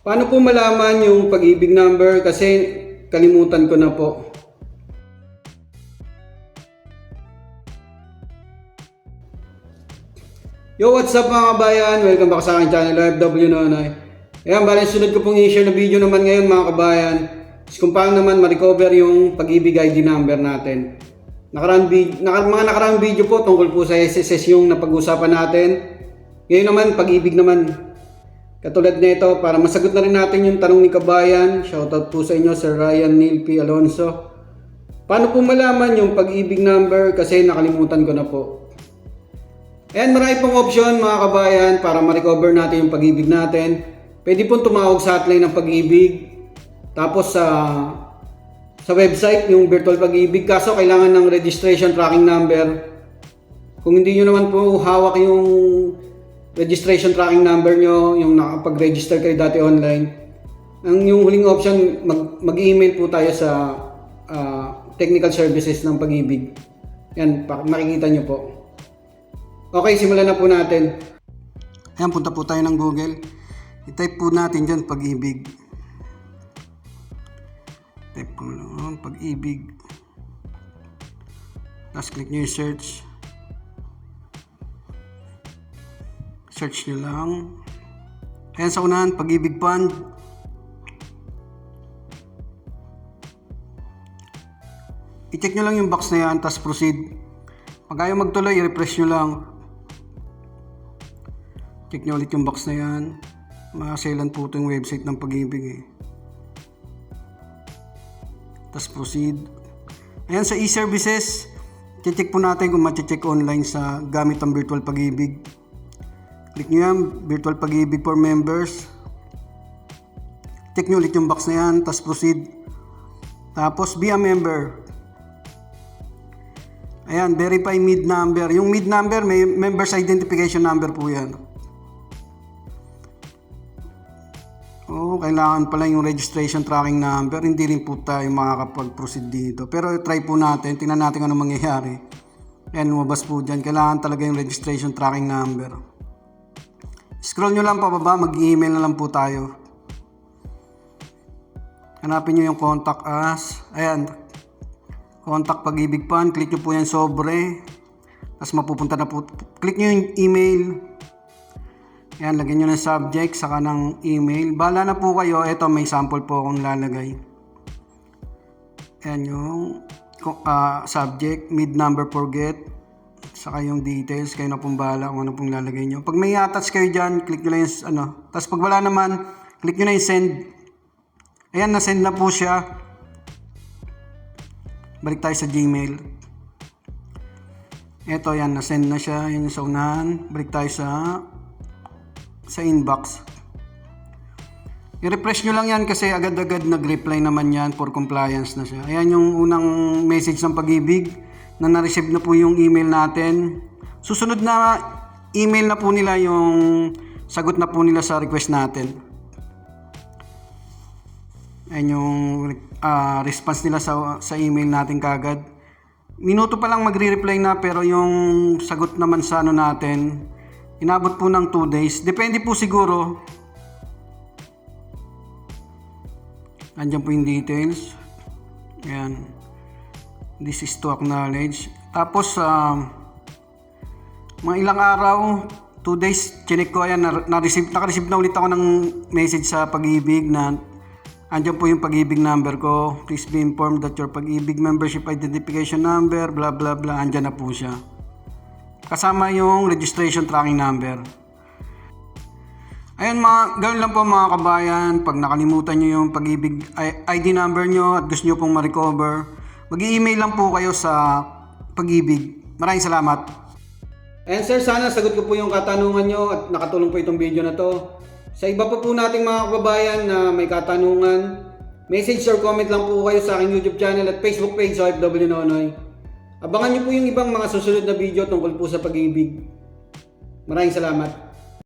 Paano po malaman yung pag-ibig number kasi kalimutan ko na po. Yo, what's up mga kabayan? Welcome back sa aking channel, OFW Nonoy. Ayan, bali sunod ko pong i-share na video naman ngayon mga kabayan is kung paano naman ma-recover yung pag-ibig ID number natin. Nakarang vid- naka- mga nakarang video po tungkol po sa SSS yung napag-usapan natin. Ngayon naman, pag-ibig naman. Katulad nito, para masagot na rin natin yung tanong ni kabayan, shoutout po sa inyo, Sir Ryan Neil P. Alonso. Paano po malaman yung pag-ibig number kasi nakalimutan ko na po. Ayan, marami pong option mga kabayan para ma-recover natin yung pag-ibig natin. Pwede pong tumawag sa hotline ng pag-ibig. Tapos sa sa website yung virtual pag-ibig. Kaso kailangan ng registration tracking number. Kung hindi nyo naman po hawak yung registration tracking number nyo, yung nakapag-register kayo dati online, ang yung huling option, mag, mag-email po tayo sa ah, technical services ng pag-ibig. Yan, makikita nyo po. Okay, simulan na po natin. Ayan, punta po tayo ng Google. I-type po natin dyan, pag-ibig. Type ko lang, pag-ibig. Tapos click nyo yung search. Search nyo lang. Ayan sa unahan, pag-ibig fund. I-check nyo lang yung box na yan, tapos proceed. Pag ayaw magtuloy, i-refresh nyo lang. Check nyo ulit yung box na yan. Makaselan po ito yung website ng pag-ibig eh. Tapos proceed. Ayan sa e-services, check po natin kung ma-check online sa gamit ang virtual pag-ibig. Click nyo yan, virtual pag-ibig for members. Check nyo ulit yung box na yan, tapos proceed. Tapos be a member. Ayan, verify mid number. Yung mid number, may members identification number po yan. Oo, kailangan pala yung registration tracking number. Hindi rin po tayo makakapag-proceed dito. Pero try po natin. Tingnan natin ano mangyayari. Ayan, lumabas po dyan. Kailangan talaga yung registration tracking number. Scroll nyo lang pababa. Mag-email na lang po tayo. Hanapin nyo yung contact us. Ayan. Contact pag-ibig pan. Click nyo po yan sobre. Tapos mapupunta na po. Click nyo yung email. Yan, lagyan nyo ng subject, saka ng email. Bala na po kayo. Ito, may sample po akong lalagay. Yan yung ah, subject, mid number forget, saka yung details. Kayo na pong bahala kung ano pong lalagay nyo. Pag may attach kayo dyan, click nyo lang yung ano. Tapos pag wala naman, click nyo na yung send. Ayan, na-send na po siya. Balik tayo sa Gmail. Ito, yan, na-send na siya. Yan yung sa unahan. Balik tayo sa sa inbox. I-refresh nyo lang yan kasi agad-agad nag-reply naman yan for compliance na siya. Ayan yung unang message ng pag-ibig na na-receive na po yung email natin. Susunod na email na po nila yung sagot na po nila sa request natin. Ayan yung ah, response nila sa, sa email natin kagad. Minuto pa lang magre-reply na pero yung sagot naman sa ano natin, inabot po ng 2 days. Depende po siguro. Andyan po yung details. Ayan. This is to acknowledge. Tapos, ah, mga ilang araw, 2 days, chinek ko, ayan, na- na-receive, naka-receive na ulit ako ng message sa pag-ibig na andyan po yung pag-ibig number ko. Please be informed that your pag-ibig membership identification number, blah blah blah, andyan na po siya. Kasama yung registration tracking number. Ayun mga, gawin lang po mga kabayan, pag nakalimutan nyo yung pag-ibig ID number nyo at gusto nyo pong ma-recover, mag-email lang po kayo sa pag-ibig. Maraming salamat. And sir, sana sagot ko po yung katanungan nyo at nakatulong po itong video na to. Sa iba pa po nating mga kababayan na may katanungan, message or comment lang po kayo sa aking YouTube channel at Facebook page sa OFW Nonoy. Abangan nyo po yung ibang mga susunod na video tungkol po sa pag-ibig. Maraming salamat.